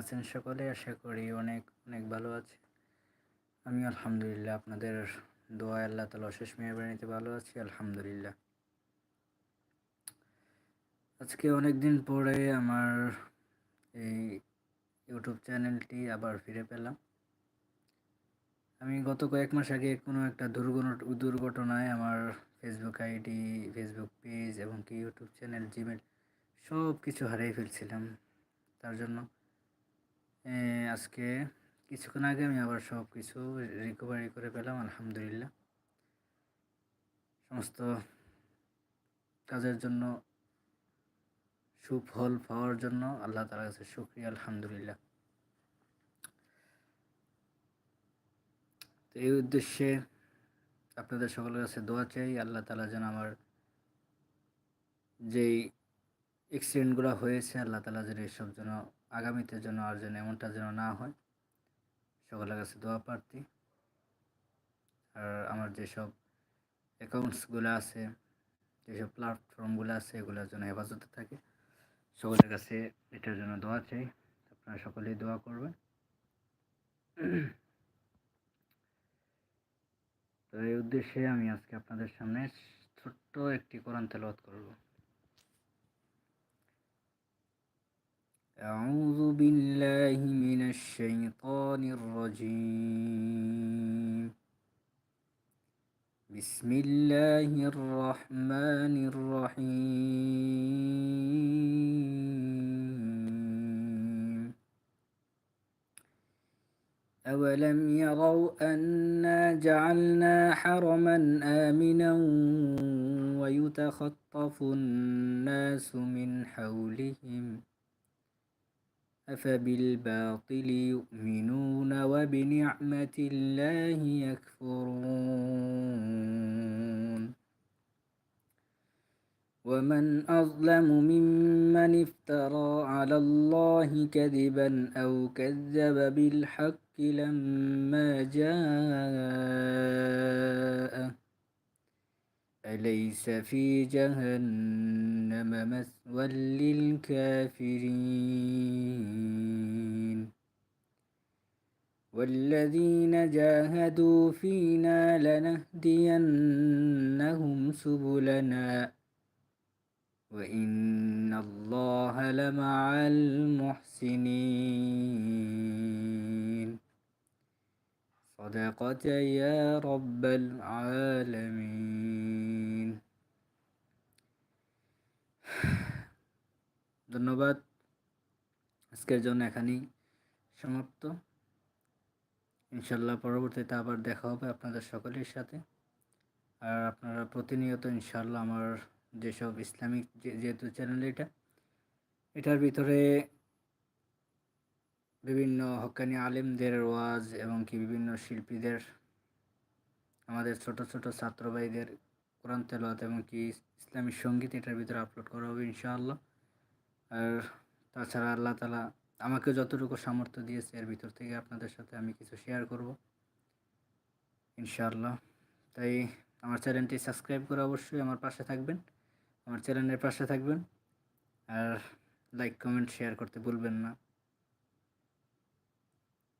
আছেন সকলে, আশা করি অনেক অনেক ভালো আছে। আমি আলহামদুলিল্লাহ আপনাদের দোয়া, আল্লাহ তালা অশেষ মেহরবানিতে ভালো আছি, আলহামদুলিল্লাহ। আজকে অনেক দিন পরে আমার এই ইউটিউব চ্যানেলটি আবার ফিরে পেলাম। আমি গত কয়েক মাস আগে কোনো একটা দুর্ঘটনায় আমার ফেসবুক আইডি ফেসবুক পেজ এবং কি ইউটিউব চ্যানেল জিমেল সব কিছু হারিয়ে ফেলছিলাম। তার জন্য আজকে কিছুক্ষণ আগে আমি আবার সব কিছু রিকভারি করে পেলাম, আলহামদুলিল্লাহ। সমস্ত কাজের জন্য, সুফল পাওয়ার জন্য আল্লাহ তালার কাছে শুক্রিয়া, আলহামদুলিল্লাহ। তো এই উদ্দেশ্যে আপনাদের সকলের কাছে দোয়া চাই, আল্লাহ তালা যেন আমার যেই অ্যাক্সিডেন্টগুলো হয়েছে, আল্লাহ তালা যেন এসব যেন আগামীতে যেন আর যেন এমনটা যেন না হয়। সকলের কাছে দোয়া প্রার্থী। আর আমার যেসব অ্যাকাউন্টসগুলো আছে, যেসব প্ল্যাটফর্মগুলো আছে, এগুলোর জন্য হেফাজতে থাকে। সকলের কাছে এটার জন্য দোয়া চাই। আপনারা সকলেই দোয়া করবেন। তো এই উদ্দেশ্যে আমি আজকে আপনাদের সামনে ছোট্ট একটি কোরআন তেলাওয়াত করব। أعوذ بالله من الشيطان الرجيم. بسم الله الرحمن الرحيم. أولم يروا أنا جعلنا حرما آمنا ويتخطف الناس من حولهم أفبالباطل يؤمنون وبنعمة الله يكفرون. ومن أظلم ممن افترى على الله كذبا أو كذب بالحق لما جاءه أليس في جهنم مثوى للكافرين. والذين جاهدوا فينا لنهدينهم سبلنا وإن الله لمع المحسنين. صدقت يا رب العالمين ধন্যবাদ আজকের জন্য এখানেই সমাপ্ত ইনশাল্লাহ পরবর্তীতে আবার দেখা হবে আপনাদের সকলের সাথে আর আপনারা প্রতিনিয়ত ইনশাল্লাহ আমার যেসব ইসলামিক যেহেতু চ্যানেল এটা এটার ভিতরে বিভিন্ন হকানি আলেমদের ওয়াজ এবং কি বিভিন্ন শিল্পীদের, আমাদের ছোট ছোট ছাত্র ভাইদের কোরআন তেলাওয়াত এবং কি ইসলামী সংগীত এটার ভিতরে আপলোড করা হবে ইনশাআল্লাহ। আর তাছাড়া আল্লাহ তালা আমাকে যতটুকু সামর্থ্য দিয়েছে এর ভিতর থেকে আপনাদের সাথে আমি কিছু শেয়ার করব ইনশাআল্লাহ। তাই আমার চ্যানেলটি সাবস্ক্রাইব করে অবশ্যই আমার পাশে থাকবেন, আমার চ্যানেলের পাশে থাকবেন। আর লাইক কমেন্ট শেয়ার করতে ভুলবেন না।